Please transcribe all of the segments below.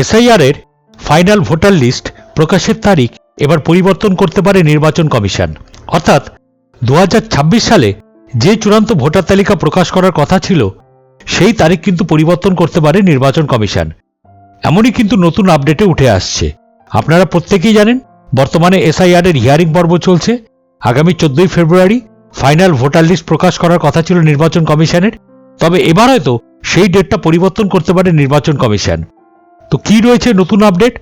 SIR এর final voter list প্রকাশের তারিখ এবার পরিবর্তন করতে পারে নির্বাচন কমিশন। অর্থাৎ দু হাজার ছাব্বিশ সালে যে চূড়ান্ত ভোটার তালিকা প্রকাশ করার কথা ছিল, সেই তারিখ কিন্তু পরিবর্তন করতে পারে নির্বাচন কমিশন। এমনই কিন্তু নতুন আপডেটে উঠে আসছে। আপনারা প্রত্যেকেই জানেন, বর্তমানে এসআইআর এর হিয়ারিং পর্ব চলছে। আগামী চোদ্দই ফেব্রুয়ারি ফাইনাল ভোটার লিস্ট প্রকাশ করার কথা ছিল নির্বাচন কমিশনের। তবে এবার হয়তো সেই ডেটটা পরিবর্তন করতে পারে নির্বাচন কমিশন। তো কি রয়েছে নতুন আপডেট?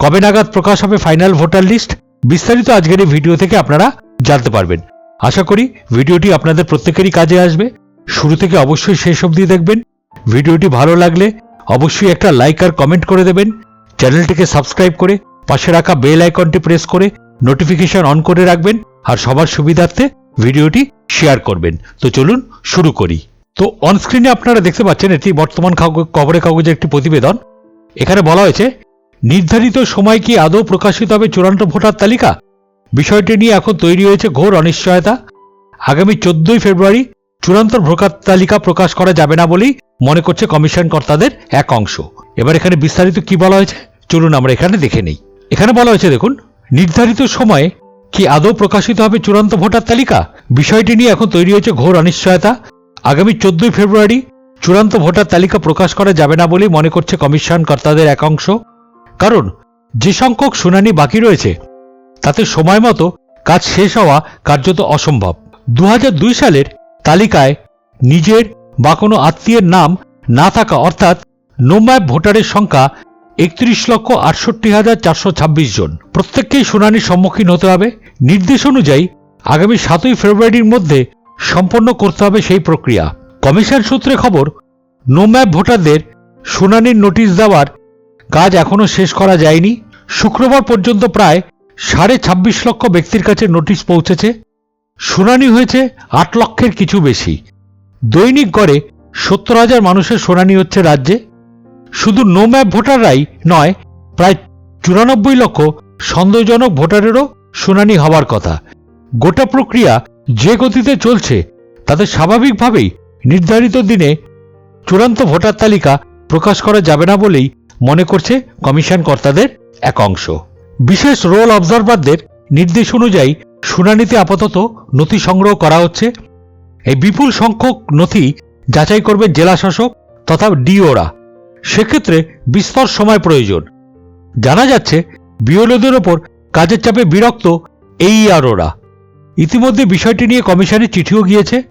কবে নাগাদ প্রকাশ হবে ফাইনাল ভোটার লিস্ট? বিস্তারিত আজকের এই ভিডিও থেকে আপনারা জানতে পারবেন। আশা করি ভিডিওটি আপনাদের প্রত্যেকেরই কাজে আসবে। শুরু থেকে অবশ্যই শেষ অবধি দেখবেন। ভিডিওটি ভালো লাগলে অবশ্যই একটা লাইক আর কমেন্ট করে দেবেন। চ্যানেলটিকে সাবস্ক্রাইব করে পাশে রাখা বেল আইকনটি প্রেস করে নোটিফিকেশন অন করে রাখবেন আর সবার সুবিধার্থে ভিডিওটি শেয়ার করবেন। তো চলুন শুরু করি। তো অনস্ক্রিনে আপনারা দেখতে পাচ্ছেন এটি বর্তমান খবরের কাগজের একটি প্রতিবেদন। এখানে বলা হয়েছে, নির্ধারিত সময় কি আদৌ প্রকাশিত হবে চূড়ান্ত ভোটার তালিকা? বিষয়টি নিয়ে এখন তৈরি হয়েছে ঘোর অনিশ্চয়তা। আগামী চোদ্দই ফেব্রুয়ারি চূড়ান্ত ভোটার তালিকা প্রকাশ করা যাবে না বলেই মনে করছে কমিশন কর্তাদের এক অংশ। এবার এখানে বিস্তারিত কি বলা হয়েছে? চলুন আমরা এখানে দেখে নেই। এখানে বলা হয়েছে, দেখুন, নির্ধারিত সময়ে কি আদৌ প্রকাশিত হবে চূড়ান্ত ভোটার তালিকা? বিষয়টি নিয়ে এখন তৈরি হয়েছে ঘোর অনিশ্চয়তা। আগামী চোদ্দই ফেব্রুয়ারি চূড়ান্ত ভোটার তালিকা প্রকাশ করা যাবে না বলেই মনে করছে কমিশন কর্তাদের এক অংশ কারণ, যে সংখ্যক শুনানি বাকি রয়েছে, তাতে সময় মতো কাজ শেষ হওয়া কার্যত অসম্ভব। দু হাজার দুই সালের তালিকায় নিজের বা কোনো আত্মীয়ের নাম না থাকা অর্থাৎ নোম্যাপ ভোটারের সংখ্যা একত্রিশ লক্ষ আটষট্টি হাজার চারশো ছাব্বিশ জন। প্রত্যেককেই শুনানির সম্মুখীন হতে হবে। নির্দেশ অনুযায়ী আগামী সাতই ফেব্রুয়ারির মধ্যে সম্পন্ন করতে হবে সেই প্রক্রিয়া। কমিশন সূত্রে খবর নোম্যাপ ভোটারদের শুনানির নোটিশ দেওয়ার কাজ এখনও শেষ করা যায়নি। শুক্রবার পর্যন্ত প্রায় সাড়ে ছাব্বিশ লক্ষ ব্যক্তির কাছে নোটিশ পৌঁছেছে। শুনানি হয়েছে আট লক্ষের কিছু বেশি। দৈনিক গড়ে সত্তর হাজার মানুষের শুনানি হচ্ছে রাজ্যে। শুধু নো ম্যাপ ভোটাররাই নয়, প্রায় চুরানব্বই লক্ষ সন্দেহজনক ভোটারেরও শুনানি হওয়ার কথা। গোটা প্রক্রিয়া যে গতিতে চলছে, তাতে স্বাভাবিকভাবেই নির্ধারিত দিনে চূড়ান্ত ভোটার তালিকা প্রকাশ করা যাবে না বলেই মনে করছে কমিশন কর্তাদের এক অংশ। বিশেষ রোল অবজারভারদের নির্দেশ অনুযায়ী শুনানিতে আপাতত নথি সংগ্রহ করা হচ্ছে। এই বিপুল সংখ্যক নথি যাচাই করবে জেলা শাসক তথা ডিওরা। সেক্ষেত্রে বিস্তর সময় প্রয়োজন। জানা যাচ্ছে বিওলোদের ওপর কাজের চাপে বিরক্ত এই আরোরা ইতিমধ্যে বিষয়টি নিয়ে কমিশনে চিঠিও গিয়েছে।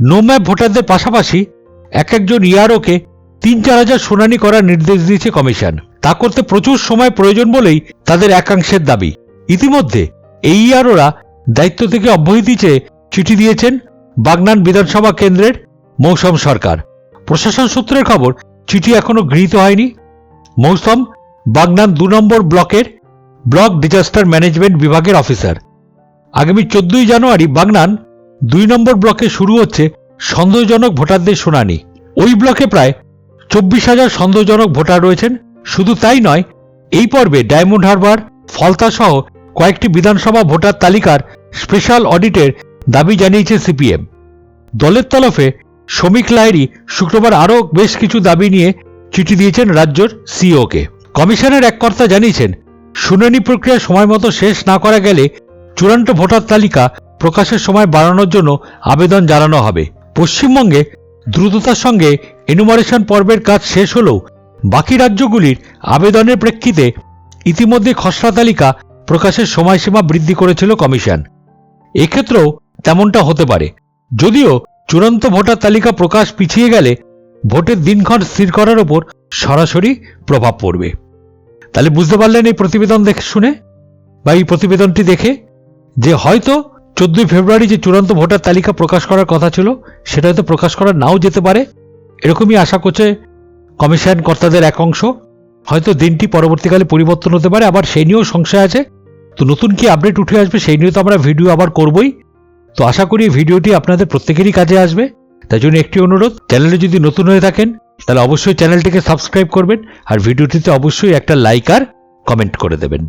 নোম্যাপ ভোটারদের পাশাপাশি এক একজন ইয়ারোকে তিন চার হাজার শুনানি করার নির্দেশ দিয়েছে কমিশন। তা করতে প্রচুর সময় প্রয়োজন বলেই তাদের একাংশের দাবি। ইতিমধ্যে এই ইয়ারোরা দায়িত্ব থেকে অব্যাহতি চেয়ে চিঠি দিয়েছেন বাগনান বিধানসভা কেন্দ্রের মৌসম সরকার। প্রশাসন সূত্রের খবর, চিঠি এখনও গৃহীত হয়নি। মৌসম বাগনান দু নম্বর ব্লকের ব্লক ডিজাস্টার ম্যানেজমেন্ট বিভাগের অফিসার। আগামী চোদ্দই জানুয়ারি বাগনান দুই নম্বর ব্লকে শুরু হচ্ছে সন্দেহজনক ভোটারদের শুনানি। ওই ব্লকে প্রায় চব্বিশ হাজার সন্দেহজনক ভোটার রয়েছেন। শুধু তাই নয়, এই পর্বে ডায়মন্ড হারবার, ফলতা সহ কয়েকটি বিধানসভা ভোটার তালিকার স্পেশাল অডিটের দাবি জানিয়েছে সিপিএম। দলের তরফে শ্রমিক লাহিড়ী শুক্রবার আরও বেশ কিছু দাবি নিয়ে চিঠি দিয়েছেন রাজ্যের সিওকে কমিশনের এক কর্তা জানিয়েছেন, শুনানি প্রক্রিয়া সময় মতো শেষ না করা গেলে চূড়ান্ত ভোটার তালিকা প্রকাশের সময় বাড়ানোর জন্য আবেদন জানানো হবে। পশ্চিমবঙ্গে দ্রুততার সঙ্গে এনুমারেশন পর্বের কাজ শেষ হলেও বাকি রাজ্যগুলির আবেদনের প্রেক্ষিতে ইতিমধ্যে খসড়া তালিকা প্রকাশের সময়সীমা বৃদ্ধি করেছিল কমিশন। এক্ষেত্রেও তেমনটা হতে পারে। যদিও চূড়ান্ত ভোটার তালিকা প্রকাশ পিছিয়ে গেলে ভোটের দিনক্ষণ স্থির করার ওপর সরাসরি প্রভাব পড়বে। তাহলে বুঝতে পারলেন এই প্রতিবেদন দেখে শুনে? বা এই প্রতিবেদনটি দেখে যে হয়তো চোদ্দই ফেব্রুয়ারি যে চূড়ান্ত ভোটার তালিকা প্রকাশ করার কথা ছিল, সেটা হয়তো প্রকাশ করা নাও যেতে পারে। এরকমই আশা করছে কমিশন কর্তাদের এক অংশ। হয়তো দিনটি পরবর্তীকালে পরিবর্তন হতে পারে, আবার সেই নিয়েও সংশয় আছে। তো নতুন কি আপডেট উঠে আসবে সেই নিয়ে তো আমরা ভিডিও আবার করবই। তো আশা করি ভিডিওটি আপনাদের প্রত্যেকেরই কাজে আসবে। তাই জন্য একটি অনুরোধ, চ্যানেলে যদি নতুন হয়ে থাকেন, তাহলে অবশ্যই চ্যানেলটিকে সাবস্ক্রাইব করবেন, আর ভিডিওটিতে অবশ্যই একটা লাইক আর কমেন্ট করে দেবেন।